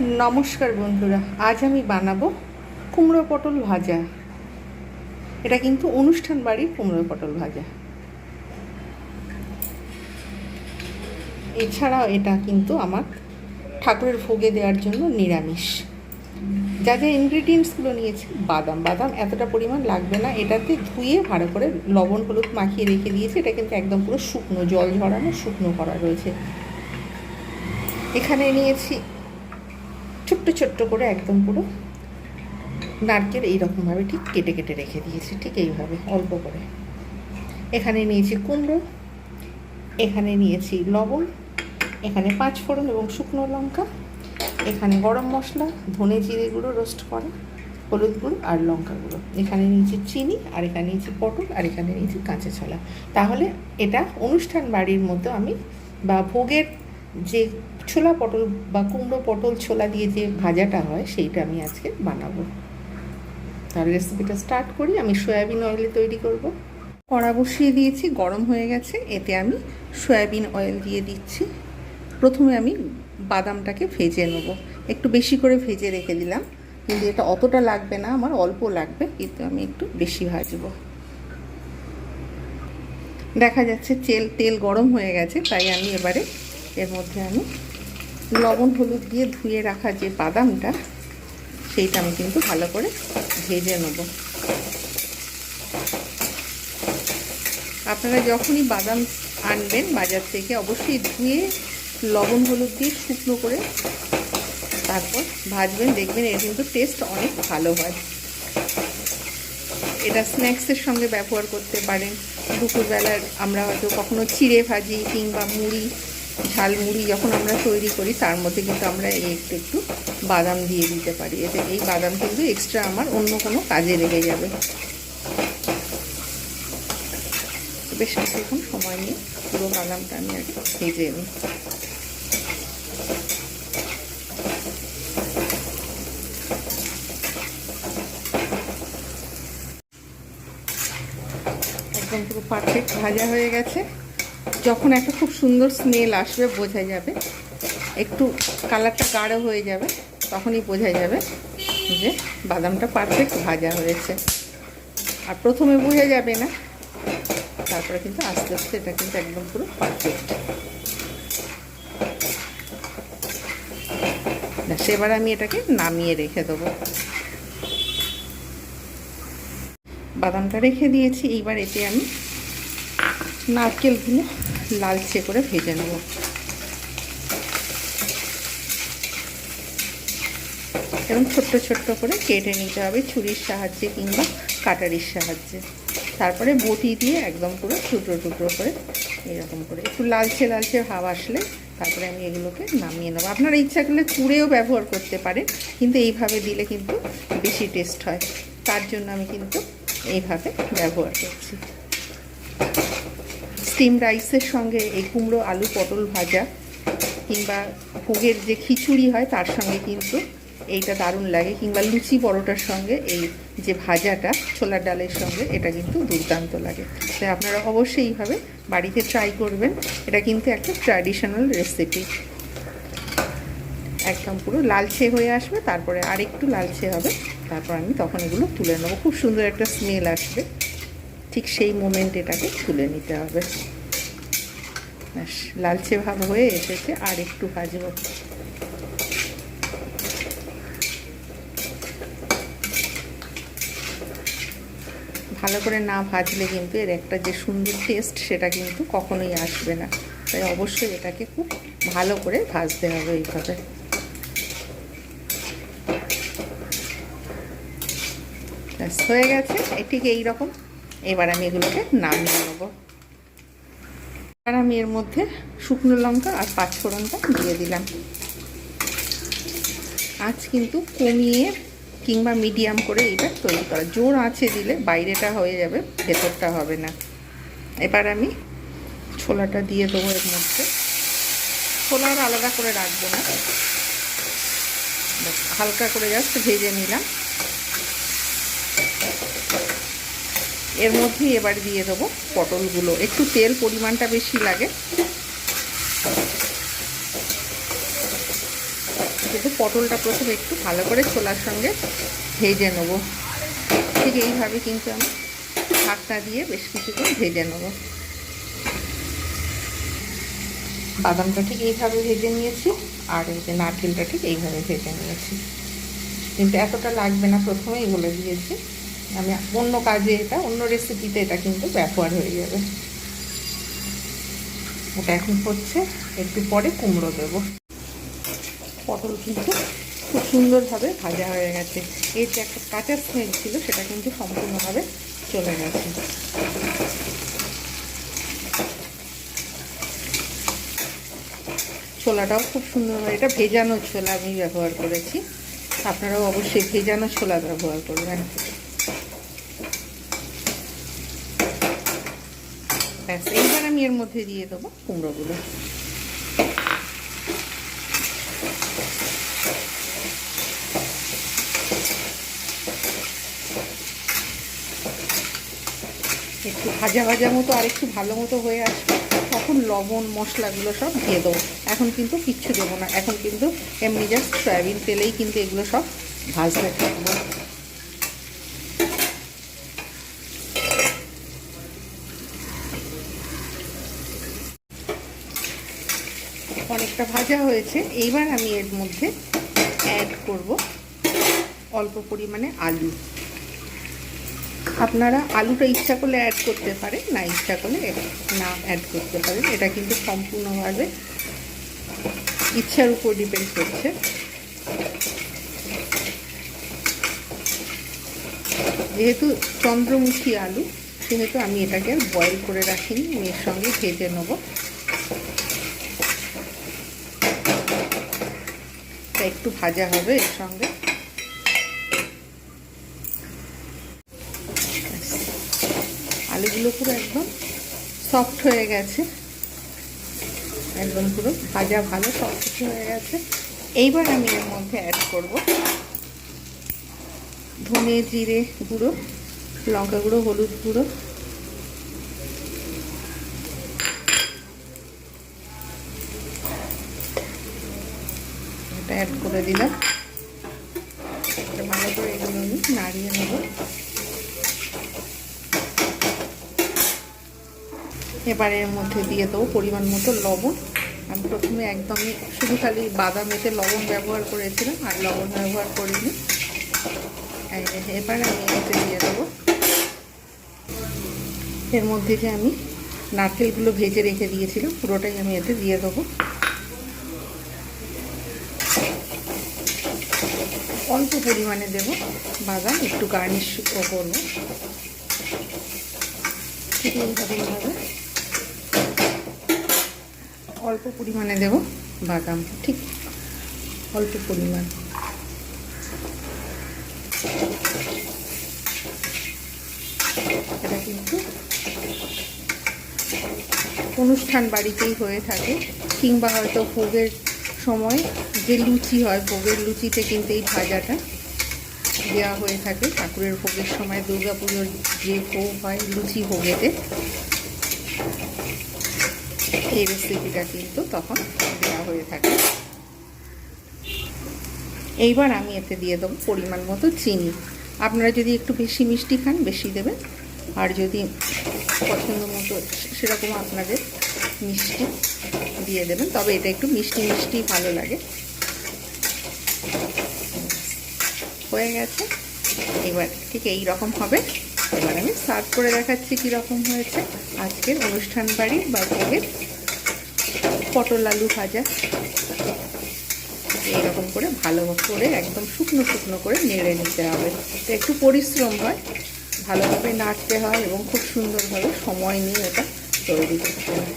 নমস্কার বন্ধুরা, আজ আমি বানাবো কুমড়ো পটল ভাজা। এটা কিন্তু অনুষ্ঠান বাড়ির কুমড়ো পটল ভাজা। এছাড়াও এটা কিন্তু আমার ঠাকুরের ভোগে দেওয়ার জন্য নিরামিষ। যা যা ইনগ্রিডিয়েন্টসগুলো নিয়েছি, বাদাম। বাদাম এতটা পরিমাণ লাগবে না, এটাতে ধুয়ে ভালো করে লবণ, হলুদ মাখিয়ে রেখে দিয়েছি। এটা কিন্তু একদম পুরো শুকনো, জল ঝরানো শুকনো করা রয়েছে। এখানে নিয়েছি ছোট্ট ছোট্ট করে একদম পুরো নারকেল এইরকমভাবে ঠিক কেটে কেটে রেখে দিয়েছি, ঠিক এইভাবে অল্প করে। এখানে নিয়েছি কুমড়ো, এখানে নিয়েছি লবণ, এখানে পাঁচ ফোড়ন এবং শুকনো লঙ্কা, এখানে গরম মশলা, ধনে জিরে গুঁড়ো রোস্ট করা, হলুদ গুঁড়ো আর লঙ্কা গুঁড়ো। এখানে নিয়েছি চিনি আর এখানে নিয়েছি পটল আর এখানে নিয়েছি কাঁচা ছোলা। তাহলে এটা অনুষ্ঠান বাড়ির মতো আমি বা ভোগের যে ছোলা পটল বা কুমড়ো পটল ছোলা দিয়ে যে ভাজাটা হয়, সেইটা আমি আজকে বানাবো। তাহলে রেসিপিটা স্টার্ট করি, আমি সয়াবিন অয়েলে তৈরি করব। কড়া বসিয়ে দিয়েছি, গরম হয়ে গেছে, এতে আমি সয়াবিন অয়েল দিয়ে দিচ্ছি। প্রথমে আমি বাদামটাকে ভেজে নেব। একটু বেশি করে ভেজে রেখে দিলাম, কিন্তু এটা অতটা লাগবে না, আমার অল্প লাগবে কিন্তু আমি একটু বেশি ভাজবো। দেখা যাচ্ছে তেল তেল গরম হয়ে গেছে, তাই আমি এবারে এর মধ্যে আমি লবণ, হলুদ দিয়ে ধুয়ে রাখা যে বাদামটা, সেইটা আমি কিন্তু ভালো করে ভেজে নেব। আপনারা যখনই বাদাম আনবেন বাজার থেকে, অবশ্যই ধুয়ে লবণ, হলুদ দিয়ে শুকনো করে তারপর ভাজবেন, দেখবেন এর কিন্তু টেস্ট অনেক ভালো হয়। এটা স্ন্যাক্সের সঙ্গে ব্যবহার করতে পারেন। দুপুরবেলার আমরা হয়তো কখনো চিড়ে ভাজি কিংবা মুড়ি ঝাল মুড়ি যখন আমরা তৈরি করি, তার মধ্যে কিন্তু আমরা একটু একটু বাদাম দিয়ে দিতে পারি। এতে এই বাদাম কিন্তু এক্সট্রা আমার অন্য কোনো কাজে লেগে যাবে। বেশ কিছুক্ষণ সময় নিয়ে পুরো বাদামটা আমি আর ভেজে নিই। একদম পুরো পারফেক্ট ভাজা হয়ে গেছে। যখন একটা খুব সুন্দর স্মেল আসবে, বোঝা যাবে। একটু কালারটা গাঢ় হয়ে যাবে, তখনই বোঝা যাবে যে বাদামটা পারফেক্ট ভাজা হয়েছে। আর প্রথমে বোঝা যাবে না, তারপরে কিন্তু আস্তে আস্তে এটা কিন্তু একদম পুরো পারফেক্ট সেবার আমি এটাকে নামিয়ে রেখে দেবো। বাদামটা রেখে দিয়েছি, এইবার এতে আমি নারকেল নারকেলগুলো লালচে করে ভেজে নেব। এবং ছোট্ট ছোট্ট করে কেটে নিতে হবে ছুরির সাহায্যে কিংবা কাটারির সাহায্যে। তারপরে বটি দিয়ে একদম পুরো টুকরো টুকরো করে এরকম করে। একটু লালচে লালচে ভাব আসলে তারপরে আমি এগুলোকে নামিয়ে নেব। আপনারা ইচ্ছা করলে কুড়েও ব্যবহার করতে পারেন, কিন্তু এইভাবে দিলে কিন্তু বেশি টেস্ট হয়। তার জন্য আমি কিন্তু এইভাবে ব্যবহার করছি। স্টিম রাইসের সঙ্গে এই কুমড়ো, আলু, পটল ভাজা কিংবা ভোগের যে খিচুড়ি হয় তার সঙ্গে কিন্তু এইটা দারুণ লাগে কিংবা লুচি পরোটার সঙ্গে এই যে ভাজাটা ছোলার ডালের সঙ্গে, এটা কিন্তু দুর্দান্ত লাগে। তাই আপনারা অবশ্যই এইভাবে বাড়িতে ট্রাই করবেন। এটা কিন্তু একটা ট্র্যাডিশনাল রেসিপি একদম পুরো লালচে হয়ে আসবে, তারপরে আরেকটু লালচে হবে, তারপর আমি তখন এগুলো তুলে নেব। খুব সুন্দর একটা স্মেল আসবে। ঠিক সেই মোমেন্ট এটাকে তুলে নিতে হবে। ব্যাস, লালচে ভাব হয়ে এসেছে, আর একটু ভাজবো। ভালো করে না ভাজলে কিন্তু এর একটা যে সুন্দর টেস্ট সেটা কিন্তু কখনোই আসবে না। তাই অবশ্যই এটাকে খুব ভালো করে ভাজতে হবে এইভাবে। ব্যাস, হয়ে গেছে। ঠিক এইরকম। এবার আমি এগুলোকে নামিয়ে নেব। আর আমি এর মধ্যে শুকনো লঙ্কা আর পাঁচফোড়নটা দিয়ে দিলাম। আজ কিন্তু কমিয়ে কিংবা মিডিয়াম করে এটা তৈরি করা। জোর আঁচে দিলে বাইরেটা হয়ে যাবে, ভেতরটা হবে না। এবার আমি ছোলাটা দিয়ে দেবো এর মধ্যে। ছোলা আর আলাদা করে রাখব না। হালকা করে জাস্ট ভেজে নিলাম। এর মধ্যে এবার দিয়ে দেবো পটলগুলো। একটু তেল পরিমাণটা বেশি লাগে। কিন্তু পটলটা প্রথমে একটু ভালো করে ছোলার সঙ্গে ভেজে নেব। ঠিক এইভাবে কিন্তু আমি ঢাকনা দিয়ে বেশ কিছুক্ষণ ভেজে নেব। বাদামটা ঠিক এইভাবে ভেজে নিয়েছি, আর এই যে নারকেলটা ঠিক এইভাবে ভেজে নিয়েছি। কিন্তু এতটা লাগবে না, প্রথমেই বলে দিয়েছি। আমি অন্য কাজে এটা, অন্য রেসিপিতে এটা কিন্তু ব্যবহার হয়ে যাবে। ওটা এখন হচ্ছে, একটু পরে কুমড়ো দেবো। পটল কিন্তু খুব সুন্দরভাবে ভাজা হয়ে গেছে। এর যে একটা কাঁচা স্মেল ছিল, সেটা কিন্তু সম্পূর্ণভাবে চলে গেছে। ছোলাটাও খুব সুন্দর এটা ভেজানো ছোলা আমি ব্যবহার করেছি। আপনারাও অবশ্যই ভেজানো ছোলা ব্যবহার করবেন। ব্যাস, এইবার আমি এর মধ্যে দিয়ে দেবো কুমড়োগুলো। একটু ভাজা ভাজা মতো আর একটু ভালো মতো হয়ে আসবে, তখন লবণ, মশলাগুলো সব দিয়ে দেবো। এখন কিন্তু কিচ্ছু দেবো না, এখন কিন্তু এমনি জাস্ট সয়াবিন তেলেই কিন্তু এগুলো সব ভাজতে থাকব। ভাজা হয়েছে, এইবার আমি এর মধ্যে অ্যাড করব অল্প পরিমাণে আলু। আপনারা আলুটা ইচ্ছা করলে অ্যাড করতে পারেন, না ইচ্ছা করলে না অ্যাড করতে পারেন, এটা কিন্তু সম্পূর্ণভাবে ইচ্ছার উপর ডিপেন্ড করছে। যেহেতু চন্দ্রমুখী আলু, সেহেতু আমি এটাকে বয়েল করে রাখিনি এর সঙ্গে ভেজে নেব। একটু ভাজা হবে এর সঙ্গে। আলুগুলো পুরো একদম সফট হয়ে গেছে। একদম পুরো ভাজা ভালো সব কিছু হয়ে গেছে। এইবার আমি এর মধ্যে অ্যাড করব ধনে জিরে গুঁড়ো, লঙ্কা গুঁড়ো, হলুদ গুঁড়ো। এটা অ্যাড করে দিলাম। এটা ভালো করে এগুলো আমি নাড়িয়ে নেব। এবারে এর মধ্যে দিয়ে দেবো পরিমাণ মতো লবণ। আমি প্রথমে একদমই শুধু খালি বাদামেতে লবণ ব্যবহার করেছিলাম, আর লবণ ব্যবহার করিনি। এবারে আমি এতে দিয়ে দেবো। এর মধ্যে যে আমি নারকেলগুলো ভেজে রেখে দিয়েছিলাম, পুরোটাই আমি এতে দিয়ে দেবো। অল্প পরিমাণে দেব। বাদাম, একটু গার্নিশ করব। অল্প পরিমাণে দেব বাদাম, ঠিক অল্প পরিমাণ। এটা কিন্তু অনুষ্ঠান বাড়িতেই হয়ে থাকে, কিংবা হয়তো ভোগের সময় যে লুচি হয়, ভোগের লুচিতে কিন্তু এই ভাজাটা দেওয়া হয়ে থাকে। ঠাকুরের ভোগের সময় দুর্গা পুজোর যে ভোগ হয়, লুচি ভোগেতে, এই রেসিপিটা কিন্তু তখন দেওয়া হয়ে থাকে। এইবার আমি এতে দিয়ে দেবো পরিমাণ মতো চিনি। আপনারা যদি একটু বেশি মিষ্টি খান, বেশি দেবেন। আর যদি পছন্দ মতো সেরকম আপনাদের মিষ্টি দিয়ে দেবেন। তবে এটা একটু মিষ্টি মিষ্টি ভালো লাগে। হয়ে গেছে। এবার ঠিক এই রকম হবে। এবার আমি সার্ভ করে দেখাচ্ছি কীরকম হয়েছে। আজকের অনুষ্ঠান বাড়ি বা ভোগের পটল আলু ভাজা। এইরকম করে ভালো করে একদম শুকনো শুকনো করে নেড়ে নিতে হবে। তো একটু পরিশ্রম হয়। ভালোভাবে নাড়তে হয় এবং খুব সুন্দরভাবে সময় নিয়ে এটা তৈরি করতে হয়।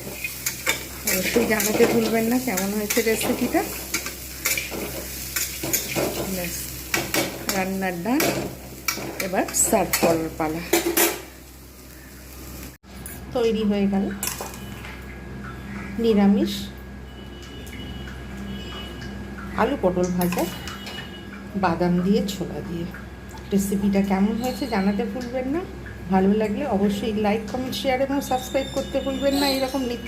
অবশ্যই জানাতে ভুলবেন না, কেমন হয়েছে রেসিপিটা রান্নার ডান এবার সার্ভ করার পালা। তৈরি হয়ে গেল। নিরামিষ। আলু পটল ভাজা, বাদাম দিয়ে ছোলা দিয়ে। রেসিপিটা কেমন হয়েছে জানাতে ভুলবেন না। ভালো লাগলে অবশ্যই লাইক কমেন্ট শেয়ার এবং সাবস্ক্রাইব করতে ভুলবেন না। এরকম নিত্য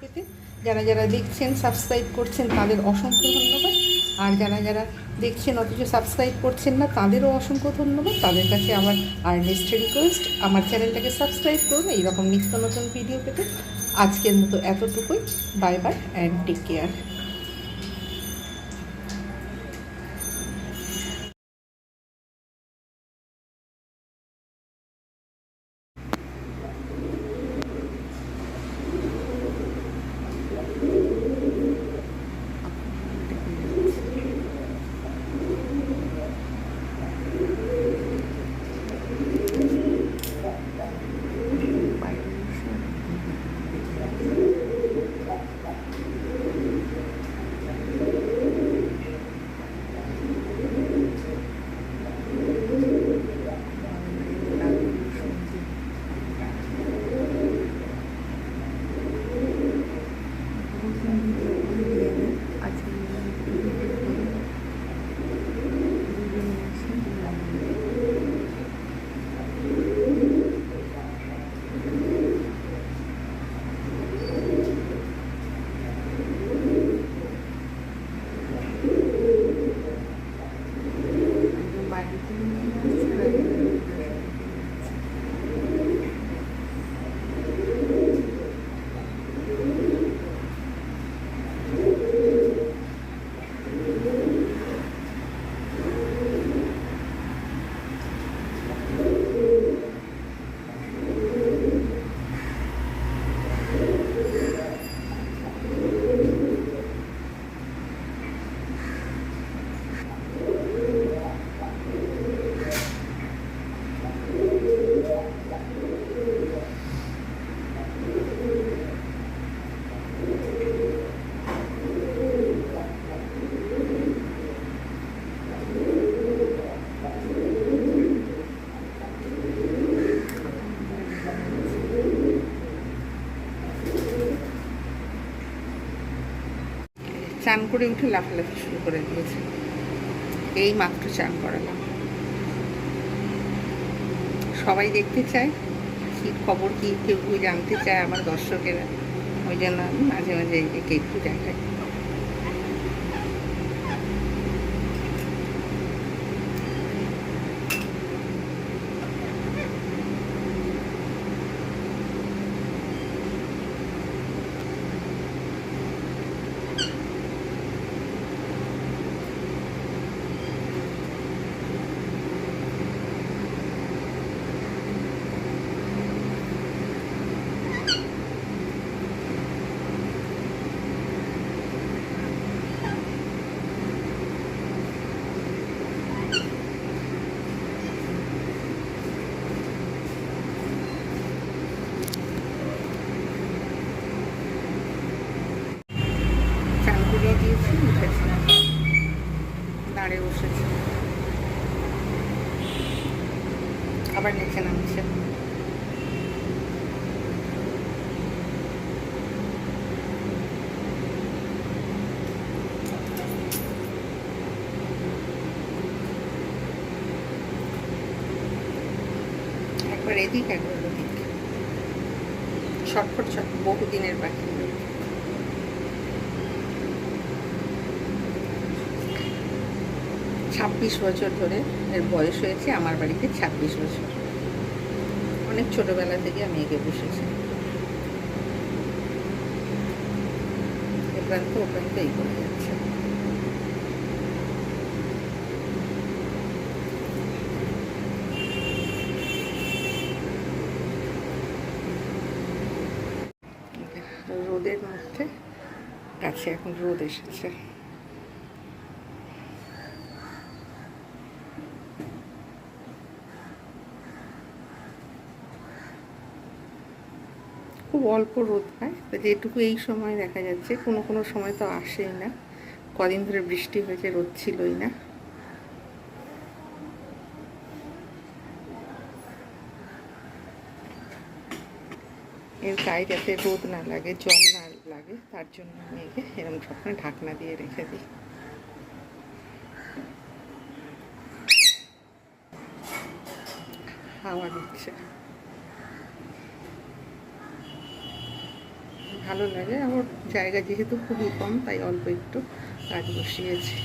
পেতে যারা যারা দেখছেন সাবস্ক্রাইব করছেন, তাদের অসংখ্য ধন্যবাদ। আর যারা যারা দেখছেন, অথচ সাবস্ক্রাইব করছেন না, তাদেরও অসংখ্য ধন্যবাদ। তাদের কাছে আমার আর্নেস্ট রিকোয়েস্ট আমার চ্যানেলটাকে সাবস্ক্রাইব করুন। এইরকম নিত্য নতুন ভিডিও পেতে আজকের মতো এতটুকুই। Bye bye and take care চান করে উঠে লাফালাফি শুরু করে দিয়েছে। এই মাত্র চান করালাম। সবাই দেখতে চায়, কি খবর, কি কেউ জানতে চায় আমার দর্শকেরা। ওই জন্য আমি মাঝে মাঝে একে একটু দেখাই চান করিয়ে দিয়েছি উঠেছি দাঁড়িয়ে বসেছি। আবার নিচে নামছে। একবার এদিক একবার ওদিক। ছটফট ছট বহুদিনের পাখি ছাব্বিশ বছর ধরে এর বয়স হয়েছে, আমার বাড়িতে ছাব্বিশ বছর। অনেক ছোটবেলা থেকে আমি এগে বসেছি। এ প্রান্ত ও প্রান্ত এই করে যাচ্ছে। রোদের মধ্যে, গাছে এখন রোদ এসেছে খুব অল্প রোদ পায়, তো যেটুকু এই সময় দেখা যাচ্ছে, কোনো কোনো সময় তো আসেই না। কদিন ধরে বৃষ্টি হয়েছে, রোদ ছিলই না। এর গায়ে যাতে রোদ না লাগে, জল না লাগে, তার জন্য আমি একে এরকম সবসময় ঢাকনা দিয়ে রেখে দিই। হাওয়া দিচ্ছে। ভালো লাগে। আমার জায়গা যেহেতু খুবই কম তাই অল্প একটু কাজ বসিয়েছি।